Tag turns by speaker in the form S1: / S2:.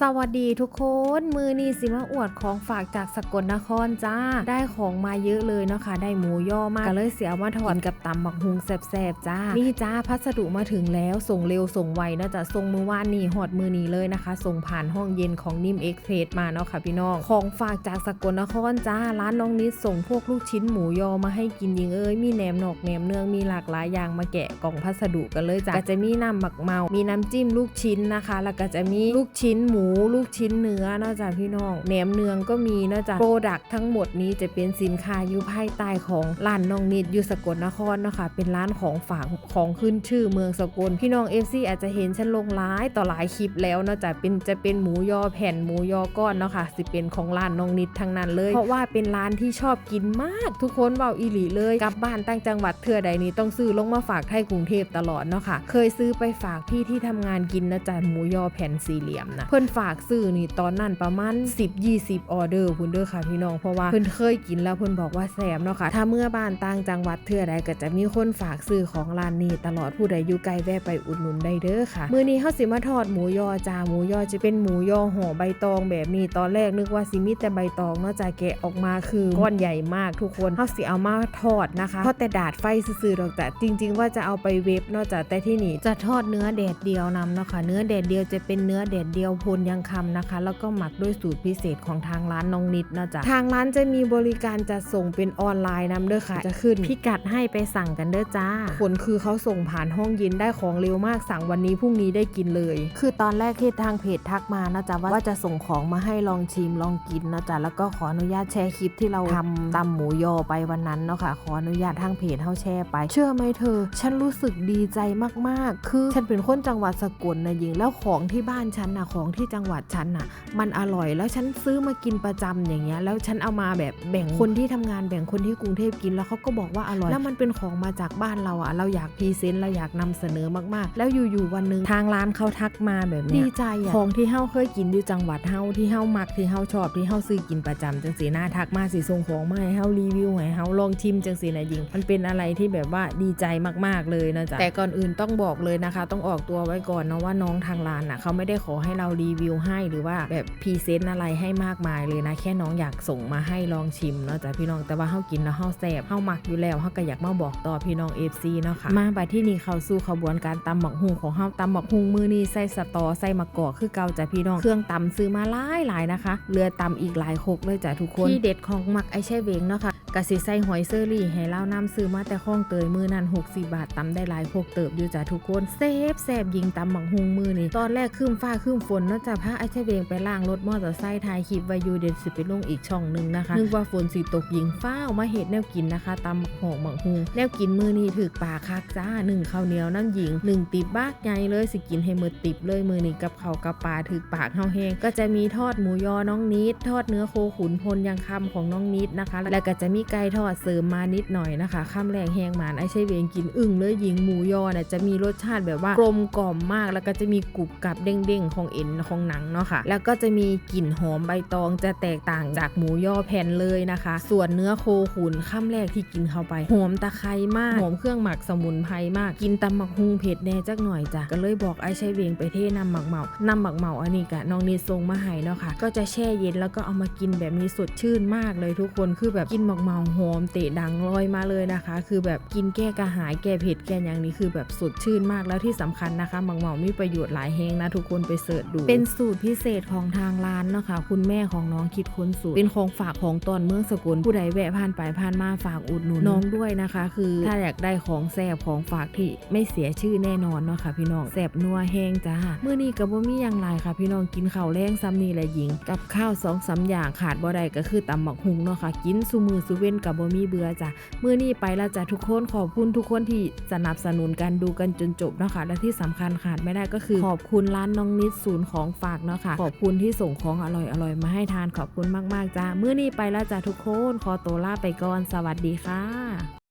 S1: สวัสดีทุกคนมือนีสิมาอวดของฝากจากสกลนครจ้า ได้ของมาเยอะเลยเนาะค่ะได้หมูย่อมากก็เลยเสียมาถอนกับตำบักฮุงแสบๆจ้า นี่จ้าพัสดุมาถึงแล้วส่งเร็วส่งไวเนาะจะส่งมือวานนี่หอดมือนี้เลยนะคะ ส่งผ่านห้องเย็นของนิ่มเอ็กเพรสมาเนาะค่ะพี่น้องของฝากจากสกลนครจ้า ร้านน้องนิดส่งพวกลูกชิ้นหมูยอมาให้กินยิงเอ้ยมีแหนมหนอกแหนมเนืองมีหลากหลายอย่างมาแกะกล่องพัสดุกันเลยจ้าก็จะมีน้ำหมักเมา มีน้ำจิ้มลูกชิ้นนะคะ แล้วก็จะมีลูกชิ้นหมูลูกชิ้นเนื้อนอกจากพี่น้องแหนมเนืองก็มีนอกจากโปรดักทั้งหมดนี้จะเป็นสินค้าอยู่ภายใต้ของร้านน้องนิดอยู่สกลนครนะคะเป็นร้านของฝากของขึ้นชื่อเมืองสกลพี่น้องเอฟซีอาจจะเห็นฉันลงหลายต่อหลายคลิปแล้วนะจะเป็นจะเป็นหมูยอแผ่นหมูยอก้อนเนาะค่ะสิเป็นของร้านน้องนิดทั้งนั้นเลย เพราะว่าเป็นร้านที่ชอบกินมาก ทุกคนเบาอีหลีเลยกลับบ้านตั้งจังหวัดเทื่อใดนี้ต้องซื้อลงมาฝากไทยกรุงเทพตลอดเนาะค่ะเคยซื้อไปฝากพี่ที่ทำงานกินนะจ๊ะหมูยอแผ่นสี่เหลี่ยมนะเพิ่นฝากซื้อนี่ตอนนั้นประมาณ 10-20 ออเดอร์พุ่นเด้อค่ะพี่น้องเพราะว่าเพิ่นเคยกินแล้วเพิ่นบอกว่าแซ่บเนาะค่ะถ้าเมื่อบ้านต่างจังหวัดเทื่อใดก็จะมีคนฝากซื้อของร้านนี้ตลอดผู้ใดอยู่ไกลแวะไปอุดหนุนได้เด้อค่ะมื้อนี้เฮาสิมาทอดหมูยอจ้าหมูยอจะเป็นหมูยอห่อใบตองแบบนี้ตอนแรกนึกว่าสิมีแต่ใบตองเนาะจ้าแกะออกมาคือก้อนใหญ่มากทุกคนเฮาสิเอามาทอดนะคะทอดแต่ดาดไฟซื่อๆดอกแต่จริง ๆ ว่าจะเอาไปเวฟเนาะจ้าแต่ที่นี่จะทอดเนื้อแดดเดียวนำเนาะค่ะเนื้อแดดเดียวจะเป็นเนื้อแดดเดียวพลยังคำนะคะ แล้วก็หมักด้วยสูตรพิเศษของทางร้านน้องนิดเนาะจ้ะทางร้านจะมีบริการจัดส่งเป็นออนไลน์นำเด้อค่ะ จะขึ้นพิกัดให้ไปสั่งกันเด้อจ้าผลคือเขาส่งผ่านห้องเย็นได้ของเร็วมากสั่งวันนี้พรุ่งนี้ได้กินเลย คือตอนแรกที่ทางเพจทักมานะจ๊ะว่าว่าจะส่งของมาให้ลองชิมลองกินนะจ๊ะแล้วก็ขออนุญาตแชร์คลิปที่เราทำตำหมูยอไปวันนั้นเนาะค่ะ ขออนุญาตทางเพจเฮาแชร์ไป เชื่อไหมเธอ ฉันรู้สึกดีใจมากๆ คือฉันเป็นคนจังหวัดสกลนะยิงแล้วของที่บ้านฉันนะของที่จังหวัดฉันน่ะ มันอร่อยแล้วฉันซื้อมากินประจำอย่างเงี้ยแล้วฉันเอามาแบบแบ่งคนที่ทำงานแบ่งคนที่กรุงเทพกินแล้วเขาก็บอกว่าอร่อย แล้วมันเป็นของมาจากบ้านเราอะเราอยากพรีเซนต์เราอยากนำเสนอมากๆ แล้วอยู่ๆวันหนึ่งทางร้านเขาทักมาแบบเนี้ยดีใจอะของที่เฮาเคยกินอยู่จังหวัดเฮาที่เฮามักที่เฮาชอบที่เฮาซื้อกินประจำจังสีหน้าทักมาสิส่งของมาให้เฮารีวิวให้เฮาลองชิมจังสีนะยิง มันเป็นอะไรที่แบบว่าดีใจมากๆเลยนะจ๊ะแต่ก่อนอื่นต้องบอกเลยนะคะ ต้องออกตัวไว้ก่อนนะว่าน้องทางร้านอะเขาไม่ได้ขอให้เรารีวิวิวให้หรือว่าแบบพรีเซนต์อะไรให้มากมายเลยนะ แค่น้องอยากส่งมาให้ลองชิมเนาะจ้ะพี่น้องแต่ว่าเฮากินแล้วเฮาแซ่บเฮามักอยู่แล้วเฮาก็อยากมาบอกต่อพี่น้อง FC เนาะค่ะมาบัดที่นี่เขาสู่ขบวนการตำหมักฮุงของเฮาตำหมักฮุงมือนี้ใส่สตอใส่มะกอกคือเก่าจ้ะพี่น้องเครื่องตำซื้อมาหลายหลายนะคะเรือตำอีกหลายคกเลยจ้ะทุกคนที่เด็ดของมักไอแช่เวงเนาะค่ะ กะสิใส่หอยเซอรี่ให้เล่าน้ำซื้อมาแต่ข้องเตยมือนั้น60 บาทตำได้หลายโคกเติบอยู่จ้ะทุกคนเซฟแซบยิงตำหมักฮุงมือนี่ตอนแรกคืมฟ้าคืมฝนนาะจ้ะพาไอแช่เวงไปล่างรถมอเตอร์ไซค์ถ่ายคลิปไว้อยู่เด็ดสิไปลงอีกช่องหนึ่งนะคะนึกว่าฝนสิตกยิงฟ้ามาเห็ดแนวกินนะคะตำหมักหอกหมักฮุงแนวกินมือนี่ถือปากคักจ้าหนึ่งข้าวเหนียวน้ำหญิงหนึ่งติบบาใหญ่เลยสิกินให้มืดติบเลยมือนี่กับเขากับปลาถือปากเฮาแห้งก็จะมีทอดหมูยอน้องนิด ทอดเนื้อโคขุนพลยังคำของน้องนิดนะคะ แล้วก็จะมีไก่ทอดเสริมมานิดหน่อยนะคะข้ามแรงแห้งหมานไอ้ใช่เวงกินอึ่งเลยหญิงหมูยอเนี่ยจะมีรสชาติแบบว่ากลมกล่อมมาก แล้วก็จะมีกรุบกรับเด้งๆของเอ็นของหนังเนาะค่ะ แล้วก็จะมีกลิ่นหอมใบตองจะแตกต่างจากหมูยอแผ่นเลยนะคะ ส่วนเนื้อโคขุนข้ามแรกที่กินเข้าไปหอมตะไคร้มากหอมเครื่องหมักสมุนไพรมาก กินตำหมักฮุงเผ็ดแน่จักหน่อยจ้ะก็เลยบอกไอ้ใช่เวงไปเทนำหมักเหมานำหมักเหมาอันนี้กะน้องนิดทรงมาให้เนาะค่ะก็จะแช่เย็นแล้วก็เอามากินแบบนี้สดชื่นมากเลยทุกคนคือแบบกินหมักเหมาหอมเตะดังลอยมาเลยนะคะ คือแบบกินแก้กระหายแก้เผ็ดแก้อย่างนี้คือแบบสดชื่นมากแล้วที่สำคัญนะคะหมักหมามีประโยชน์หลายแหงนะทุกคนไปเสิร์ชดู เป็นสูตรพิเศษของทางร้านเนาะค่ะคุณแม่ของน้องคิดค้นสูตร เป็นของฝากของตอนเมืองสกุลผู้ใดแวะผ่านไปผ่านมาฝากอุดหนุนน้องด้วยนะคะ คือถ้าอยากได้ของแซ่บของฝากที่ไม่เสียชื่อแน่นอนเนาะค่ะพี่น้องแซ่บนัวแห้งจ้าเมื่อนี้กับบ่มีอย่างไรค่ะ พี่น้องกินข้าวแรงซ้ำนี่แหละหญิง กับข้าวสองสามอย่างขาดบ่ได้ก็คือตำหมักหุงเนาะค่ะกินสุมือสุเว้นกับบ่มีเบื่อจ้ะมื้อนี้ไปแล้วจ้ะทุกคนขอบคุณทุกคนที่สนับสนุนกันดูกันจนจบเนาะค่ะและที่สำคัญขาดไม่ได้ก็คือ ขอบคุณร้านน้องนิดศูนย์ของฝากเนาะค่ะขอบคุณที่ส่งของอร่อยๆมาให้ทานขอบคุณมากๆจ้ามื้อนี้ไปแล้วจ้ะทุกคน ขอตัวลาไปก่อน สวัสดีค่ะ